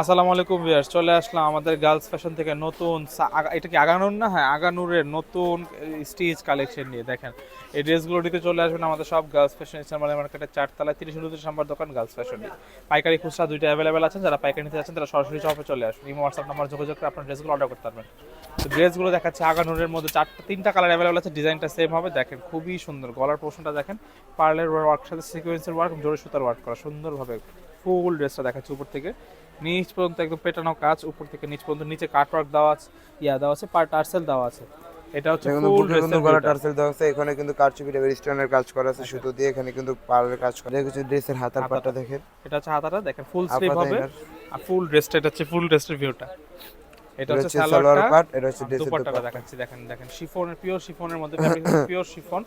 আসসালামু আলাইকুম ভিউয়ার্স, চলে আসলাম আমাদের গার্লস ফ্যাশন থেকে নতুন এটা কি আগানুর না? হ্যাঁ আগানুরের নতুন স্টিচ কালেকশন নিয়ে দেখেন। এই ড্রেসগুলো দিতে চলে আসবেন আমাদের সব গার্লস ফ্যাশন ইসলামালি মার্কেটের চারতলায় তিরিশ উনত্রিশ নম্বর দোকান গার্লস ফ্যাশন পাইকারি খুচরা দুইটা অ্যাভেলেবেল আছেন, যারা পাইকারি নিতে যাচ্ছেন তারা সরাসরি শপে চলে আসুন ইমো হোয়াটসঅ্যাপ নাম্বার যোগাযোগ করে আপনার ড্রেসগুলো অর্ডার করতে পারবেন। তো ড্রেসগুলো দেখাচ্ছে আগানুরের মধ্যে। চারটা তিনটা কালার অ্যাভেলেবেল আছে, ডিজাইনটা সেম হবে। দেখেন, খুবই সুন্দর। গলার পোর্শনটা দেখেন পার্লের ওয়ার্ক সাথে সিকোয়েন্সের ওয়ার্ক জোরে সুতার ওয়ার্ক করা, সুন্দরভাবে ফুল ড্রেসটা দেখাচ্ছে উপর থেকে। নিচ পর্যন্ত একদম পেটানো কাজ উপর থেকে নিচ পর্যন্ত নিচে কাটওয়ার্ক দেওয়া আছে ইয়া দেওয়া আছে পার টার্সেল দেওয়া আছে। এটা হচ্ছে কিন্তু ফুল কিন্তু গলা টার্সেল দেওয়া আছে এখানে কিন্তু কারচুপি টেবিল স্টোনের কাজ করা আছে সুতো দিয়ে এখানে কিন্তু পার্লের কাজ করা আছে। কিছু ড্রেসের হাতার। পাটটা দেখেন। এটা হচ্ছে হাতাটা দেখেন ফুল স্লিভ হবে। আর ফুল ড্রেসটা এটা হচ্ছে ফুল ড্রেসের ভিউটা এটা হচ্ছে সালোয়ার পাট এটা হচ্ছে ড্রেসের দুপাট্টা দেখাচ্ছি দেখেন দেখেন। শিফনের পিওর শিফনের মধ্যে পিওর শিফন।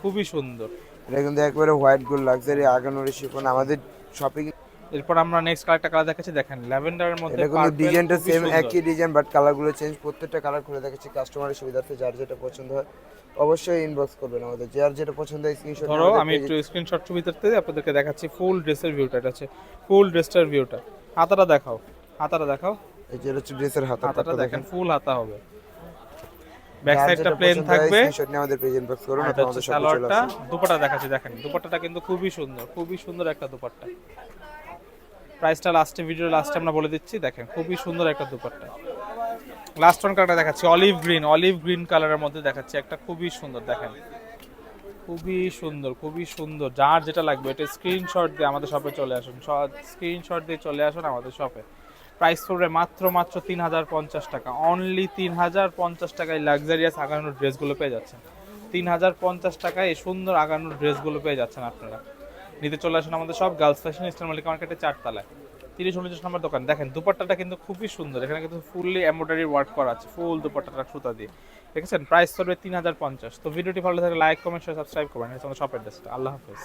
খুবই সুন্দর। এটা কিন্তু একবারে হোয়াইট গোল্ড লাক্সারি আগানোর শিফন আমাদের শপিং এরপর আমরা নেক্সট কালারটা কালার দেখাচ্ছি দেখেন ল্যাভেন্ডারের মধ্যে এটা কিন্তু ডিজাইনটা সেম একই ডিজাইন বাট কালারগুলো চেঞ্জ প্রত্যেকটা কালার খুলে দেখাচ্ছি কাস্টমারের সুবিধার্থে যার যেটা পছন্দ হয় অবশ্যই ইনবক্স করবেন আমাদের। যার যেটা পছন্দ হয় স্ক্রিনশট ধরো আমি একটু স্ক্রিনশট ছবিতে আপনাদেরকে দেখাচ্ছি ফুল ড্রেসের ভিউটা এটা হচ্ছে ফুল ড্রেসটার ভিউটা হাতাটা দেখাও হাতাটা দেখাও। এই যে হচ্ছে ড্রেসের হাতাটা দেখেন ফুল হাতা হবে। ব্যাক সাইডটা প্লেন থাকবে। আমাদের পেজ ইনবক্স করুন চলে সালোয়ারটা আসুন দেখাচ্ছি দেখেন। দুপাট্টাটা কিন্তু খুবই সুন্দর খুবই সুন্দর একটা দুপাট্টা। প্রাইসটা লাস্টে ভিডিও লাস্টে আমরা বলে দিচ্ছি দেখেন খুবই সুন্দর একটা দুপাট্টা। লাস্ট ওয়ান কালারটা দেখাচ্ছি অলিভ গ্রিন অলিভ গ্রিন কালারের মধ্যে দেখাচ্ছি একটা খুবই সুন্দর দেখেন। খুবই সুন্দর খুবই সুন্দর যার যেটা লাগবে এটা স্ক্রিনশট দিয়ে আমাদের শপে চলে আসুন। স্ক্রিনশট দিয়ে চলে আসুন আমাদের শপে প্রাইস পড়বে মাত্র মাত্র তিন হাজার পঞ্চাশ টাকা। অনলি তিন হাজার পঞ্চাশ টাকায় লাক্সারিয়াস আগানোর ড্রেসগুলো পেয়ে যাচ্ছেন। তিন হাজার পঞ্চাশ টাকায় এই সুন্দর আগানোর ড্রেসগুলো পেয়ে যাচ্ছেন আপনারা। নিতে চলে আসেন আমাদের সব গার্লস ফ্যাশন ইস্টার মালিক মার্কেটের চারতলায়। তিরিশ উনত্রিশ নম্বর দোকান। দেখেন, দুপাট্টাটা কিন্তু খুবই সুন্দর। এখানে কিন্তু ফুললি এমব্রয়ডারি ওয়ার্ক করা আছে ফুল দুপাট্টাটা সুতা দিয়ে। দেখেছেন? প্রাইস পড়বে তিন হাজার পঞ্চাশ তো ভিডিওটি ভালো থাকে লাইক কমেন্ট শেয়ার সাবস্ক্রাইব করবেন। আমাদের শপের ড্রেসটা আল্লাহ হাফেজ।